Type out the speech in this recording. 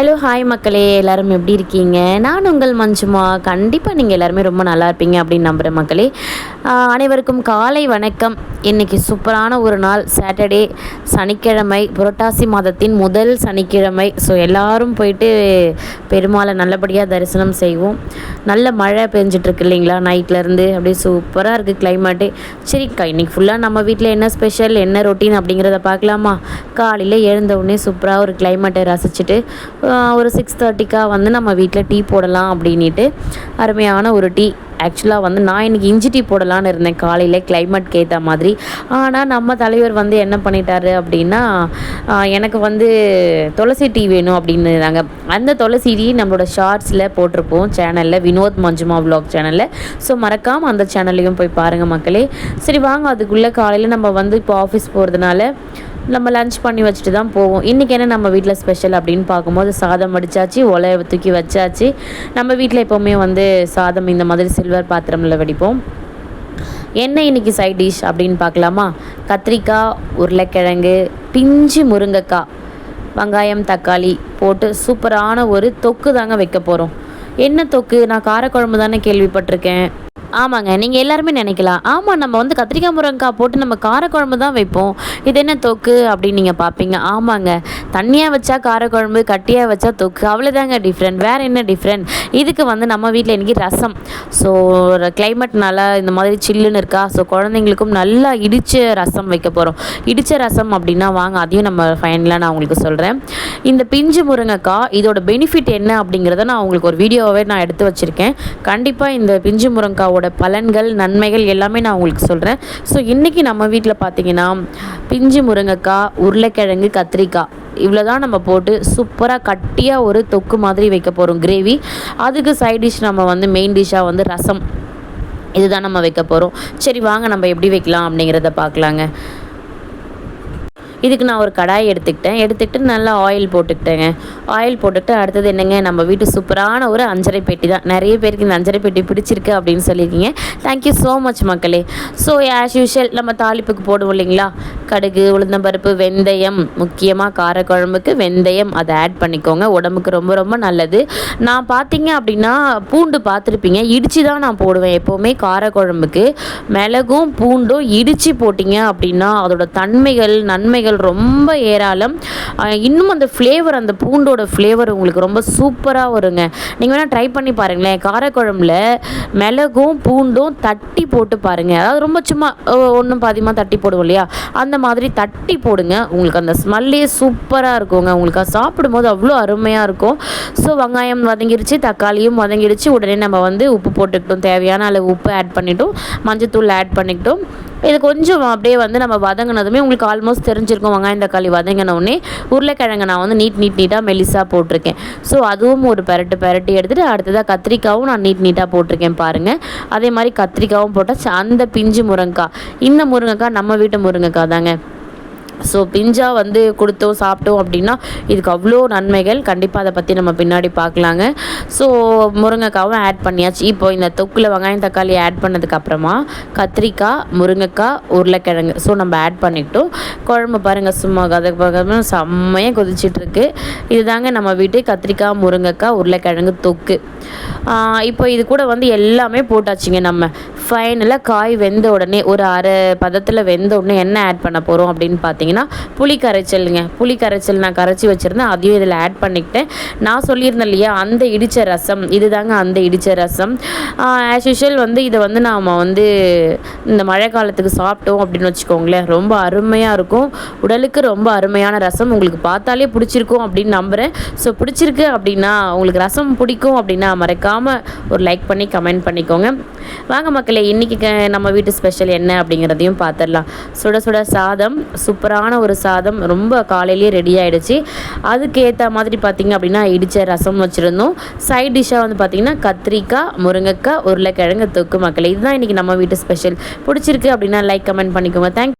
Hello hi மக்களே எல்லாரும் எப்படி இருக்கீங்க? நான் உங்கள் மஞ்சுமா. கண்டிப்பாக நீங்கள் எல்லாருமே ரொம்ப நல்லா இருப்பீங்க அப்படின்னு நம்புகிறேன் மக்களே. அனைவருக்கும் காலை வணக்கம். இன்றைக்கி சூப்பரான ஒரு நாள். சாட்டர்டே சனிக்கிழமை புரட்டாசி மாதத்தின் முதல் சனிக்கிழமை. ஸோ எல்லாரும் போயிட்டு பெருமாளை நல்லபடியாக தரிசனம் செய்வோம். நல்ல மழை பெஞ்சிட்ருக்கு இல்லைங்களா? நைட்லேருந்து அப்படியே சூப்பராக இருக்குது கிளைமேட்டு சரிக்கா இன்னைக்கு ஃபுல்லாக நம்ம வீட்டில் என்ன ஸ்பெஷல் என்ன ரொட்டீன் அப்படிங்கிறத பார்க்கலாமா? காலையில் எழுந்த உடனே சூப்பராக ஒரு கிளைமேட்டை ரசிச்சுட்டு ஒரு சிக்ஸ் தேர்ட்டிக்காக வந்து நம்ம வீட்டில் டீ போடலாம் அப்படின்ட்டு அருமையான ஒரு டீ ஆக்சுவலாக வந்து நான் இன்றைக்கி இஞ்சி டீ போடலான்னு இருந்தேன். காலையில் கிளைமேட்க்கு ஏற்ற மாதிரி. ஆனால் நம்ம தலைவர் வந்து என்ன பண்ணிட்டாரு அப்படின்னா எனக்கு வந்து துளசி டீ வேணும் அப்படின்னுறாங்க அந்த துளசி டீ நம்மளோட ஷார்ட்ஸில் போட்டிருப்போம். சேனலில் வினோத் மஞ்சுமா வ்ளாக் சேனலில் ஸோ மறக்காமல் அந்த சேனல்லையும் போய் பாருங்கள் மக்களே. சரி வாங்க. அதுக்குள்ளே காலையில் நம்ம வந்து இப்போ ஆஃபீஸ் போகிறதுனால நம்ம லன்ச் பண்ணி வச்சுட்டு தான் போவோம். இன்றைக்கி என்ன நம்ம வீட்டில் ஸ்பெஷல் அப்படின்னு பார்க்கும்போது சாதம் வடிச்சாச்சு ஒலையை தூக்கி வச்சாச்சு. நம்ம வீட்டில் எப்போவுமே வந்து சாதம் இந்த மாதிரி சில்வர் பாத்திரமில் வடிப்போம். என்ன இன்னைக்கு சைட் டிஷ் அப்படின்னு பார்க்கலாமா? கத்திரிக்காய் உருளைக்கிழங்கு பிஞ்சு முருங்கைக்காய் வெங்காயம் தக்காளி போட்டு சூப்பரான ஒரு தொக்கு தாங்க வைக்க போகிறோம் என்ன தொக்கு? நான் காரக்குழம்பு தானே கேள்விப்பட்டிருக்கேன். ஆமாங்க நீங்கள் எல்லாருமே நினைக்கலாம். ஆமாம் நம்ம வந்து கத்திரிக்காய் முருங்கைக்காய் போட்டு நம்ம காரக்குழம்பு தான் வைப்போம். இது என்ன தொக்கு அப்படின்னு நீங்கள் பார்ப்பீங்க ஆமாங்க. தண்ணியாக வச்சா காரக்குழம்பு கட்டியாக வச்சா தொக்கு. அவ்வளோதாங்க டிஃப்ரெண்ட் வேறு என்ன டிஃப்ரெண்ட் இதுக்கு வந்து நம்ம வீட்டில் இன்றைக்கி ரசம். ஸோ கிளைமேட் நல்லா இந்த மாதிரி சில்லுன்னு இருக்கா? ஸோ குழந்தைங்களுக்கும் நல்லா இடித்த ரசம் வைக்க போகிறோம் இடித்த ரசம் அப்படின்னா வாங்க அதையும் நம்ம ஃபைனலாக நான் உங்களுக்கு சொல்கிறேன் இந்த பிஞ்சு முருங்கைக்காய் இதோட பெனிஃபிட் என்ன அப்படிங்கிறத நான் உங்களுக்கு ஒரு வீடியோவே நான் எடுத்து வச்சுருக்கேன். கண்டிப்பாக இந்த பிஞ்சு முருங்கைக்காவோட பலன்கள் நன்மைகள் எல்லாமே நான் உங்களுக்கு சொல்கிறேன் ஸோ இன்றைக்கி நம்ம வீட்டில் பார்த்தீங்கன்னா பிஞ்சு முருங்கைக்காய் உருளைக்கிழங்கு கத்திரிக்காய் இவ்வளோ தான் நம்ம போட்டு சூப்பராக கட்டியாக ஒரு தொக்கு மாதிரி வைக்க போகிறோம் கிரேவி. அதுக்கு சைட் டிஷ் நம்ம வந்து மெயின் டிஷ்ஷாக வந்து ரசம். இதுதான் நம்ம வைக்க போகிறோம் சரி வாங்க நம்ம எப்படி வைக்கலாம் அப்படிங்கிறத பார்க்கலாங்க. இதுக்கு நான் ஒரு கடாய் எடுத்துக்கிட்டேன். எடுத்துக்கிட்டு நல்லா ஆயில் போட்டுக்கிட்டேங்க. ஆயில் போட்டுக்கிட்டு அடுத்தது என்னங்க நம்ம வீட்டு சூப்பரான ஒரு அஞ்சரை பெட்டி தான். நிறைய பேருக்கு இந்த அஞ்சரை பெட்டி பிடிச்சிருக்கு அப்படின்னு சொல்லியிருக்கீங்க. தேங்க்யூ ஸோ மச் மக்களே. ஸோ ஆஸ் யூஷுவல் நம்ம தாளிப்புக்கு போடுவோம் இல்லைங்களா? கடுகு உளுந்தம்பருப்பு வெந்தயம் முக்கியமாக காரக்குழம்புக்கு வெந்தயம். அதை ஆட் பண்ணிக்கோங்க. உடம்புக்கு ரொம்ப ரொம்ப நல்லது. நான் பார்த்தீங்க அப்படின்னா பூண்டு பார்த்துருப்பீங்க. இடித்து தான் நான் போடுவேன் எப்போவுமே காரக்குழம்புக்கு. மிளகும் பூண்டும் இடித்து போட்டிங்க அப்படின்னா அதோட தன்மைகள் நன்மைகள் ரொம்ப ஏராளம். இன்னும் அந்த ஃப்ளேவர் அந்த பூண்டோட ஃப்ளேவர் உங்களுக்கு ரொம்ப சூப்பராக வருங்க. நீங்கள் வேணால் ட்ரை பண்ணி பாருங்களேன். காரக்குழம்புல மிளகும் பூண்டும் தட்டி போட்டு பாருங்கள் அதாவது ரொம்ப சும்மா ஒன்றும் பாதிமாக தட்டி போடுவோம் இல்லையா? அந்த மாதிரி தட்டி போடுங்க. உங்களுக்கு அந்த ஸ்மெல்லே சூப்பராக இருக்குங்க. உங்களுக்கு அது சாப்பிடும்போது அவ்வளோ அருமையாக இருக்கும். ஸோ வெங்காயம் வதங்கிருச்சு தக்காளியும் வதங்கிடுச்சு. உடனே நம்ம வந்து உப்பு போட்டுக்கிட்டோம். தேவையான அளவு உப்பு ஆட் பண்ணிட்டோம். மஞ்சத்தூள் ஆட் பண்ணிக்கிட்டோம். இது கொஞ்சம் அப்படியே வந்து நம்ம வதங்கினதுமே உங்களுக்கு ஆல்மோஸ்ட் தெரிஞ்சிருக்கும். வெங்காயம் தக்காளி வதங்கினோடனே உருளைக்கிழங்கு நான் வந்து நீட் நீட் நீட்டாக மெலிசாக போட்டிருக்கேன். ஸோ அதுவும் ஒரு பரட்டு பெரட்டி எடுத்துகிட்டு அடுத்ததாக கத்திரிக்காவும் நான் நீட் நீட்டாக போட்டிருக்கேன் பாருங்கள் அதே மாதிரி கத்திரிக்காவும் போட்டால் அந்த பிஞ்சு முருங்கைக்காய். இந்த முருங்கைக்காய் நம்ம வீட்டு முருங்கைக்காய் தாங்க. ஸோ பிஞ்சாக வந்து கொடுத்தோம் சாப்பிட்டோம் அப்படின்னா இதுக்கு அவ்வளோ நன்மைகள். கண்டிப்பாக அதை பற்றி நம்ம பின்னாடி பார்க்கலாங்க ஸோ முருங்கைக்காவும் ஆட் பண்ணியாச்சு. இப்போ இந்த தொக்கில் வெங்காயம் தக்காளி ஆட் பண்ணதுக்கப்புறமா கத்திரிக்காய் முருங்கைக்காய் உருளைக்கிழங்கு. ஸோ நம்ம ஆட் பண்ணிக்கிட்டோம் குழம்பு பாருங்கள் சும்மா கதை பக்கமாக செம்மையாக கொதிச்சிட்ருக்கு இதுதாங்க நம்ம வீட்டு கத்திரிக்காய் முருங்கைக்காய் உருளைக்கிழங்கு தொக்கு. இப்போ இது கூட வந்து எல்லாமே போட்டாச்சுங்க நம்ம. ஃபைனலாக காய் வெந்த உடனே ஒரு அரை பதத்தில் வெந்த உடனே என்ன ஆட் பண்ண போகிறோம் அப்படின்னு பார்த்தீங்கன்னா புளி கரைச்சலுங்க. புளி கரைச்சல் நான் கரைச்சி வச்சுருந்தேன். அதையும் இதில் ஆட் பண்ணிக்கிட்டேன். நான் சொல்லியிருந்தேன் இல்லையா அந்த இடித்த ரசம். இதுதாங்க அந்த இடித்த ரசம். ஆஸ் யூஷுவல் வந்து இதை வந்து நாம் வந்து இந்த மழை காலத்துக்கு சாப்பிட்டோம் அப்படின்னு வச்சுக்கோங்களேன். ரொம்ப அருமையாக இருக்கும். உடலுக்கு ரொம்ப அருமையான ரசம். உங்களுக்கு பார்த்தாலே பிடிச்சிருக்கும் அப்படின்னு நம்புகிறேன் ஸோ பிடிச்சிருக்கு அப்படின்னா உங்களுக்கு ரசம் பிடிக்கும் அப்படின்னா மறக்காமல் ஒரு லைக் பண்ணி கமெண்ட் பண்ணிக்கோங்க. வாங்க மக்களே இன்றைக்கி நம்ம வீட்டு ஸ்பெஷல் என்ன அப்படிங்கிறதையும் பார்த்துடலாம். சுட சுட சாதம் சூப்பரான ஒரு சாதம் ரொம்ப காலையிலேயே ரெடி ஆகிடுச்சு அதுக்கு ஏற்ற மாதிரி பார்த்திங்க அப்படின்னா இடித்த ரசம் வச்சுருந்தோம். சைட் டிஷ்ஷாக வந்து பார்த்திங்கன்னா கத்திரிக்காய் முருங்கைக்காய் உருளைக்கிழங்கு தொக்கு மக்களை இதுதான் இன்றைக்கி நம்ம வீட்டு ஸ்பெஷல் பிடிச்சிருக்கு அப்படின்னா லைக் கமெண்ட் பண்ணிக்கோங்க. தேங்க்